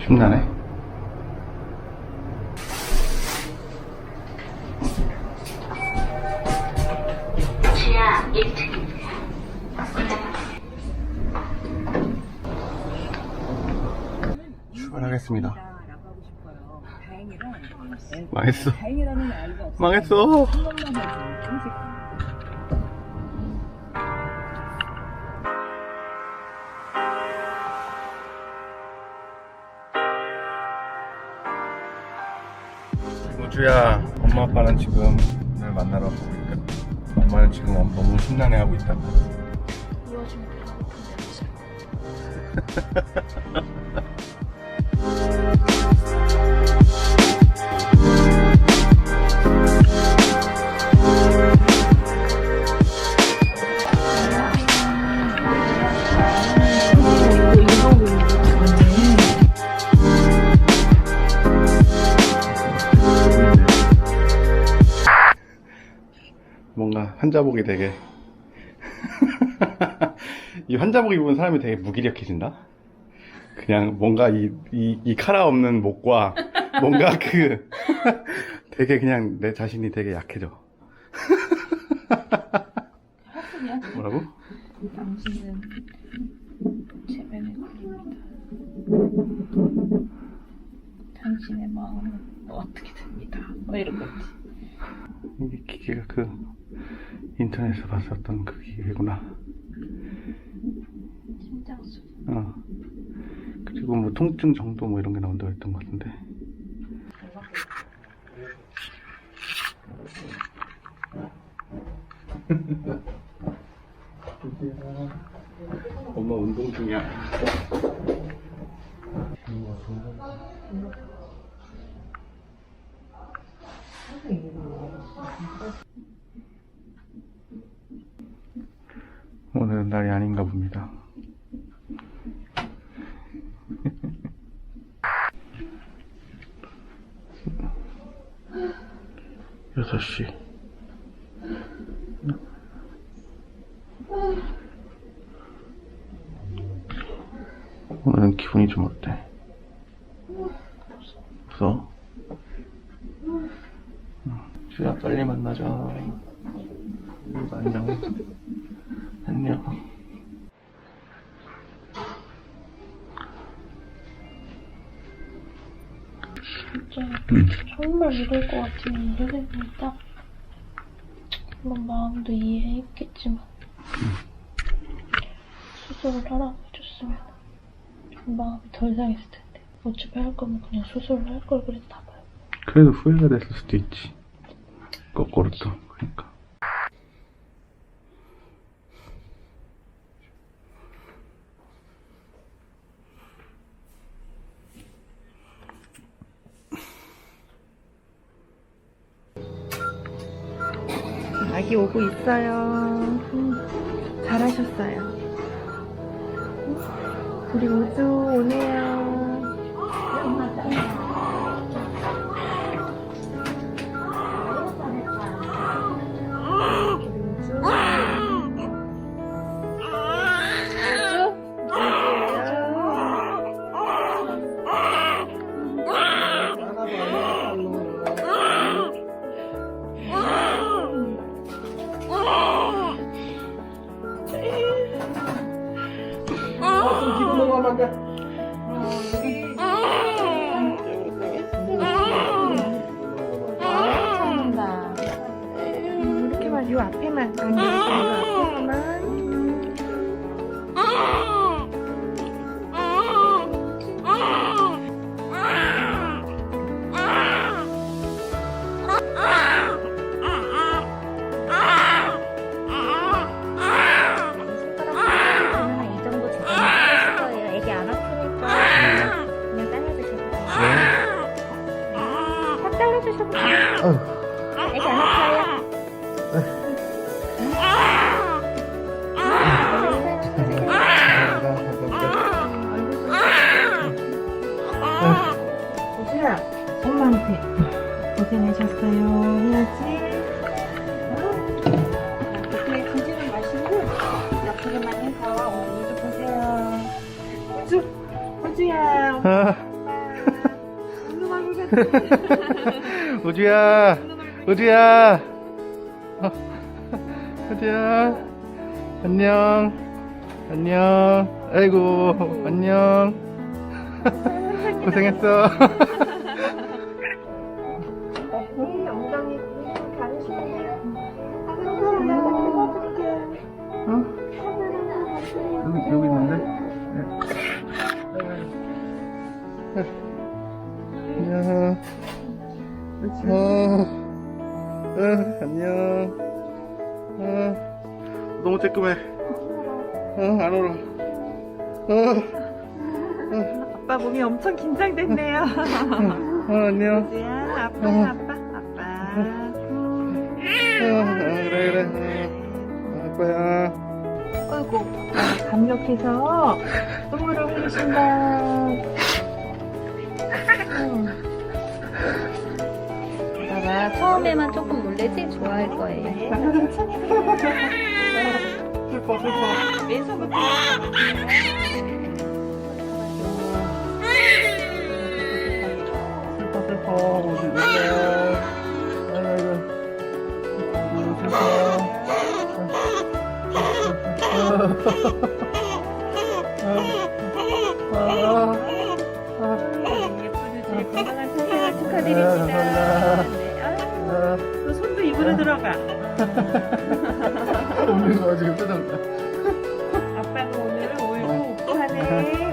신나네. 지하 1층입니다. 출발하겠습니다. 라고 하고 싶어요. 다행이라 망했어. 망했어. 주야, 엄마 아빠는 지금 날 만나러 가고 있거든. 엄마는 지금 너무 신나해 하고 있다. 뭔가 환자복이 되게 이 환자복 입은 사람이 되게 무기력해진다. 그냥 뭔가 이, 이, 이 카라 없는 목과 뭔가 그 되게 그냥 내 자신이 되게 약해져. 뭐라고? 당신은 체면의 굴입니다. 당신의 마음은 어떻게 됩니다. 뭐 이런 거지. 이게 기계가 그 인터넷에서 봤었던 그 기계구나. 심장수. 어. 그리고 뭐 통증 정도 뭐 이런 게 나온다고 했던 것 같은데. 엄마 운동 중이야. 오늘은 날이 아닌가 봅니다. 여섯 시. 오늘은 기분이 좀 어때? 무서워? 주야 빨리 만나자. 안녕. 안녕. 진짜 음. 정말 이럴 것 같으면 딱 물론 마음도 이해했겠지만 수술을 하라고 해줬으면 좀 마음이 덜 상했을 텐데 어차피 할 거면 그냥 수술을 할 걸 그랬나 봐요. 그래도 후회가 됐을 수도 있지. 거꾸로 또, 그러니까. 아기 오고 있어요. 음, 잘하셨어요. 우리 우주 오네요. 요 앞에만. 이 정도 조금 하실 거예요. 애기 안 아프니까 그냥 잘라주셔도 우주야, 엄마한테 고생하셨어요. 해야지. 그때 주지는 마시고 옆으로만 해서 오늘도 보세요. 우주, 우주야. 아, 엄마 우주야, 우주야, 어, 우주야, 안녕, 안녕, 아이고, 안녕, 고생했어. 네, 엉덩이 가르시면 하늘을 찍어줄게. 여기, 여기 있는데? 안녕. 어, 어, 안녕. 어, 너무 쬐끔해. 어, 안 울어. 어, 아빠 몸이 엄청 긴장됐네요. 어, 안녕. 우주야, 아빠, 아빠, 아빠. 어, 그래, 그래. 어, 아빠야. 어이구, 아, 감격해서 눈물을 흘리신다. 아빠가 처음에만 조금 놀래지 좋아할 거예요. 슬퍼, 슬퍼. 왼손부터. 예쁘죠? 제 건강한 태생을 축하드립니다. 아, 또 손도 입으로 들어가. 울면서 지금 표정. 아빠가 오늘은 울고 웃고 하네.